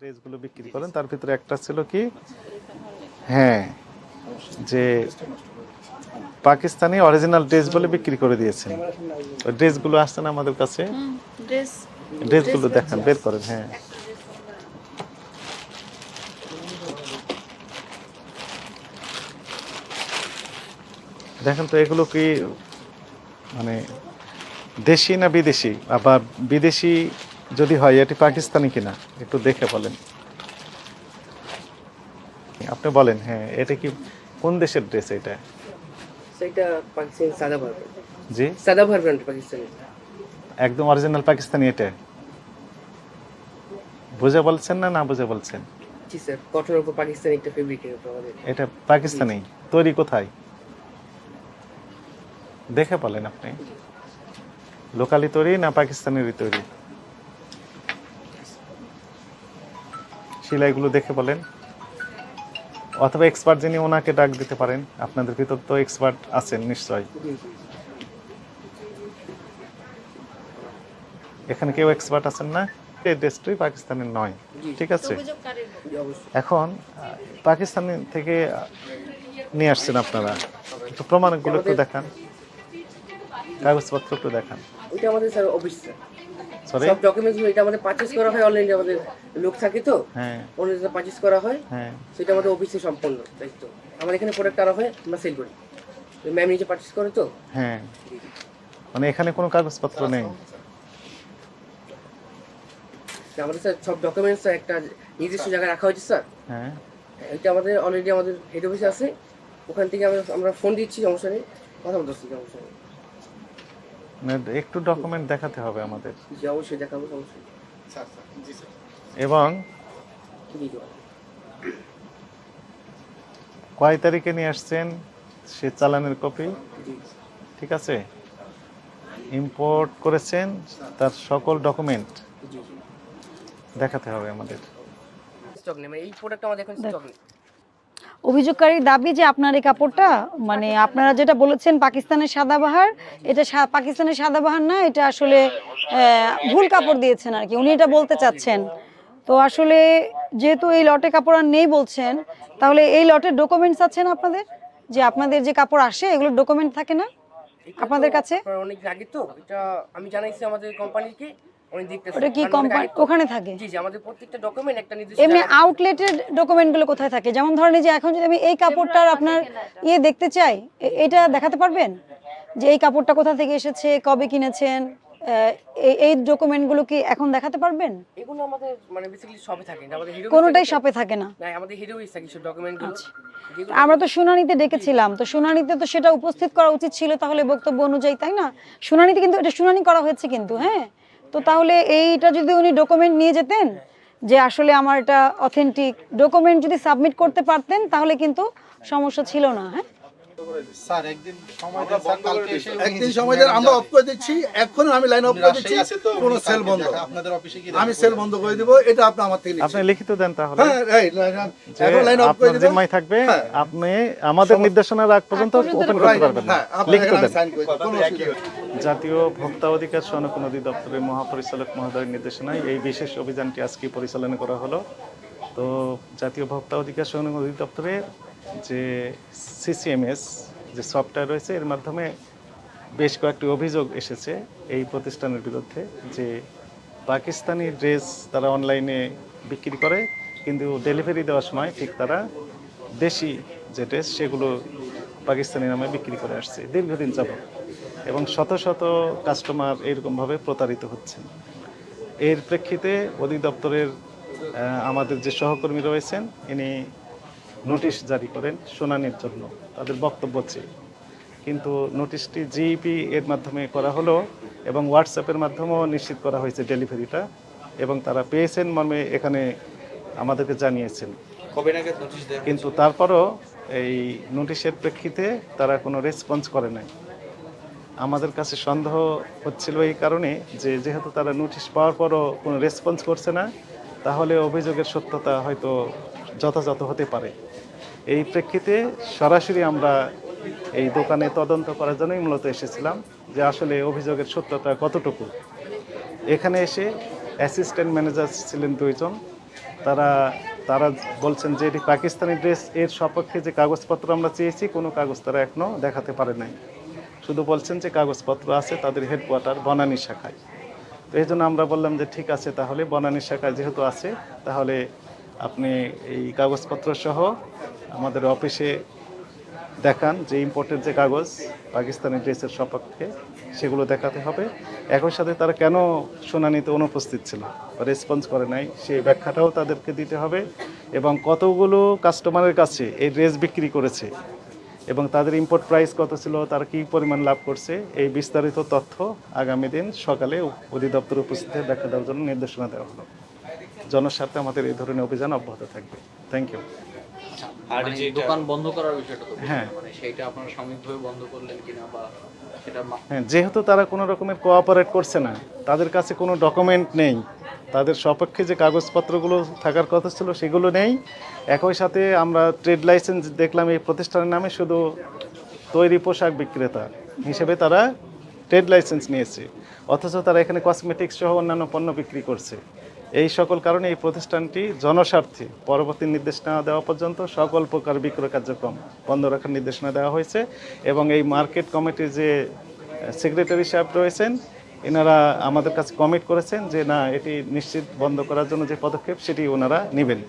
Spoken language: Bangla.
ড্রেসগুলো বিক্রি করেন। তার ভিতরে একটা ছিল কি? হ্যাঁ। যে পাকিস্তানি অরিজিনাল ড্রেস বলে বিক্রি করে দিয়েছেন। ওই ড্রেসগুলো আসছে না আমাদের কাছে? ড্রেস। ড্রেসগুলো দেখান বের করেন হ্যাঁ। দেখেন তো এগুলো কি মানে দেশি না বিদেশি? আবার বিদেশি যদি হয় এটি পাকিস্তানি কিনা? একটু দেখে বলেন। আপনি বলেন হ্যাঁ এটা কি কোন দেশের ড্রেস এটা? সেটা পাকিস্তানি সাদা জি? সাদা পাকিস্তানি। একদম অরিজিনাল পাকিস্তানি এটা? বুঝে বলছেন না না বুঝে বলছেন? জি স্যার কটনের উপর পাকিস্তানি একটা ফেব্রিকের উপর আমাদের। এটা পাকিস্তানি? তৈরি কোথায়? দেখে বলেন আপনি। লোকালি তৈরি না পাকিস্তানেরই তৈরি? সেলাইগুলো দেখে বলেন। অথবা এক্সপার্ট যিনি ওনাকে ডাক দিতে পারেন, আপনাদের ভিতর তো এক্সপার্ট আছেন নিশ্চয় এখানে কেউ এক্সপার্ট আছেন না? এই ড্রেসটি পাকিস্তানের নয়, ঠিক আছে? এখন পাকিস্তানি থেকে নিয়ে আসছেন আপনারা। একটু প্রমাণগুলো একটু দেখান। কাগজপত্র একটু দেখান। ওইটা আমাদের স্যার অফিস স্যার সরি সব ডকুমেন্টস এটা আমাদের পারচেজ করা হয় অনলাইনে আমাদের লোক থাকে তো। হ্যাঁ। অনলাইনে পারচেজ করা হয় হ্যাঁ। সেটা আমাদের অফিসে সম্পন্ন দায়িত্ব আমাদের এখানে প্রোডাক্ট আনা হয় আমরা সেল করি। ম্যাম নিজে পারচেজ করে তো। হ্যাঁ। মানে এখানে কোনো কাগজপত্র নেই। আমাদের স্যার সব ডকুমেন্টস একটা নির্দিষ্ট জায়গায় রাখা হয়েছে স্যার হ্যাঁ। এটা আমাদের অলরেডি আমাদের হেড অফিসে আছে। ওখান থেকে আমরা ফোন দিচ্ছি সমস্যা নেই। কথা বলতেছি সমস্যা নেই। একটু ডকুমেন্ট দেখাতে হবে আমাদের। অবশ্যই দেখাবো সমস্যা এবং কয় তারিখে নিয়ে আসছেন সে চালানের কপি? ঠিক আছে? ইম্পোর্ট করেছেন তার সকল ডকুমেন্ট দেখাতে হবে আমাদের। স্টক নেই মানে এই প্রোডাক্ট আমাদের এখন স্টক নেই। অভিযোগকারীর দাবি যে আপনার এই কাপড়টা মানে আপনারা যেটা বলেছেন পাকিস্তানের সাদাবাহার, এটা পাকিস্তানের সাদাবাহার না, এটা আসলে ভুল কাপড় দিয়েছেন আর কি। উনি এটা বলতে চাচ্ছেন। তো আসলে যেহেতু এই লটে কাপড় আর নেই বলছেন, তাহলে এই লটের ডকুমেন্টস আছে না আপনাদের? যে আপনাদের যে কাপড় আসে, এগুলোর ডকুমেন্ট থাকে না আপনাদের কাছে? অনেক আগে তো, এটা আমি জানাইছি আমাদের কোম্পানিকে। ওটা কি কোম্পানি ওখানে থাকে? জি জি আমাদের প্রত্যেকটা ডকুমেন্ট একটা নির্দিষ্ট এমনি আউটলেটের ডকুমেন্টগুলো কোথায় থাকে? যেমন ধরেন যে এখন যদি আমি এই কাপড়টার আপনার ইয়ে দেখতে চাই এটা দেখাতে পারবেন? যে এই কাপড়টা কোথা থেকে এসেছে কবে কিনেছেন এই ডকুমেন্টগুলো কি এখন দেখাতে পারবেন? এগুলো আমাদের মানে বেসিক্যালি সবে থাকে না আমাদের হিরো কোনোটাই শপে থাকে না। না আমাদের হিরো থাকে সব ডকুমেন্টগুলো আচ্ছা। আমরা তো শুনানিতে ডেকেছিলাম তো শুনানিতে তো সেটা উপস্থিত করা উচিত ছিল তাহলে বক্তব্য অনুযায়ী তাই না? শুনানিতে কিন্তু এটা শুনানি করা হয়েছে কিন্তু হ্যাঁ? তো তাহলে এইটা যদি উনি ডকুমেন্ট নিয়ে যেতেন যে আসলে আমার এটা অথেন্টিক ডকুমেন্ট যদি সাবমিট করতে পারতেন তাহলে কিন্তু সমস্যা ছিল না হ্যাঁ? স্যার একদিন সময় দিন স্যার কালকে এসে একদিন সময় আমরা অফ করে দিচ্ছি। এখন আমি লাইন অফ করে দিচ্ছি। রাজশাহী আছে তো কোনো সেল বন্ধ। আপনাদের অফিসে কি আমি সেল বন্ধ করে দিব এটা আপনি আমার থেকে আপনি লিখিত দেন তাহলে। হ্যাঁ লাইন- এখন লাইন অফ করে দিবেন থাকবে হ্যাঁ। আপনি আমাদের নির্দেশনার আগ পর্যন্ত ওপেন করতে পারবেন না। হ্যাঁ লিখিত দেন। সাইন করে কোনো অসুবিধা নেই। জাতীয় ভোক্তা অধিকার সনক নদী অধিদপ্তরের মহাপরিচালক মহোদয়ের নির্দেশনায় এই বিশেষ অভিযানটি আজকে পরিচালনা করা হলো। তো জাতীয় ভোক্তা অধিকার সনক নদী অধিদপ্তরের যে সিসিএমএস যে সফটওয়্যার রয়েছে, এর মাধ্যমে বেশ কয়েকটি অভিযোগ এসেছে এই প্রতিষ্ঠানের বিরুদ্ধে যে পাকিস্তানি ড্রেস তারা অনলাইনে বিক্রি করে, কিন্তু ডেলিভারি দেওয়ার সময় ঠিক তারা দেশি যে ড্রেস সেগুলো পাকিস্তানি নামে বিক্রি করে আসছে দীর্ঘদিন যাবত এবং শত শত কাস্টমার এরকমভাবে প্রতারিত হচ্ছেন। এর প্রেক্ষিতে অধিদপ্তরের আমাদের যে সহকর্মী রয়েছেন ইনি নোটিশ জারি করেন শুনানির জন্য। তাদের বক্তব্য চেয়ে কিন্তু নোটিশটি জিইপি এর মাধ্যমে করা হলো এবং হোয়াটসঅ্যাপের মাধ্যমেও নিশ্চিত করা হয়েছে ডেলিভারিটা। এবং তারা পেয়েছেন মর্মে এখানে আমাদেরকে জানিয়েছেন। কবে নাগাদ নোটিশ কিন্তু তারপরও এই নোটিশের প্রেক্ষিতে তারা কোনো রেসপন্স করে নাই। আমাদের কাছে সন্দেহ হচ্ছিল এই কারণে যে, যেহেতু তারা নোটিশ পাওয়ার পরও কোনো রেসপন্স করছে না, তাহলে অভিযোগের সত্যতা হয়তো যথাযথ হতে পারে। এই প্রেক্ষিতে সরাসরি আমরা এই দোকানে তদন্ত করার জন্যই মূলত এসেছিলাম যে আসলে অভিযোগের সত্যতা কতটুকু। এখানে এসে অ্যাসিস্ট্যান্ট ম্যানেজার ছিলেন দুইজন। তারা তারা বলছেন যে এটি পাকিস্তানি ড্রেস, এর সপক্ষে যে কাগজপত্র আমরা চেয়েছি, কোনো কাগজ তারা এখনও দেখাতে পারে নাই। শুধু বলছেন যে কাগজপত্র আছে তাদের হেডকোয়ার্টার বনানি শাখায়। তো এই জন্য আমরা বললাম যে ঠিক আছে, তাহলে বনানী শাখায় যেহেতু আছে, তাহলে আপনি এই কাগজপত্র সহ আমাদের অফিসে দেখান যে ইম্পোর্টের যে কাগজ পাকিস্তানি ড্রেসের সপক্ষে, সেগুলো দেখাতে হবে। একই সাথে তারা কেন শুনানিতে অনুপস্থিত ছিল? রেসপন্স করে নাই। সেই ব্যাখ্যাটাও তাদেরকে দিতে হবে। এবং কতগুলো কাস্টমারের কাছে এই ড্রেস বিক্রি করেছে এবং তাদের ইম্পোর্ট প্রাইস কত ছিল, তারা কী পরিমাণ লাভ করছে, এই বিস্তারিত তথ্য আগামী দিন সকালে অধিদপ্তর উপস্থিত ব্যাখ্যা দেওয়ার জন্য নির্দেশনা দেওয়া হলো। জনস্বার্থে আমাদের এই ধরনের অভিযান অব্যাহত থাকবে। থ্যাংক ইউ আর মানে যেটা দোকান বন্ধ করার বিষয়টা তো হ্যাঁ। মানে সেইটা আপনারা সাময়িকভাবে বন্ধ করলেন কিনা বা সেটা হ্যাঁ যেহেতু তারা কোনো রকমের কোঅপারেট করছে না তাদের কাছে কোনো ডকুমেন্ট নেই তাদের সপক্ষে যে কাগজপত্রগুলো থাকার কথা ছিল সেগুলো নেই একই সাথে আমরা ট্রেড লাইসেন্স দেখলাম এই প্রতিষ্ঠানের নামে শুধু তৈরি পোশাক বিক্রেতা হিসেবে তারা ট্রেড লাইসেন্স নিয়েছে অথচ তারা এখানে কসমেটিক্স সহ অন্যান্য পণ্য বিক্রি করছে এই সকল কারণে এই প্রতিষ্ঠানটি জনস্বার্থে। পরবর্তী নির্দেশনা দেওয়া পর্যন্ত সকল প্রকার বিক্রয় কার্যক্রম বন্ধ রাখার নির্দেশনা দেওয়া হয়েছে এবং এই মার্কেট কমিটির যে সেক্রেটারি সাহেব রয়েছেন, এনারা আমাদের কাছে কমিট করেছেন যে, না, এটি নিশ্চিত বন্ধ করার জন্য যে পদক্ষেপ, সেটি ওনারা নেবেন।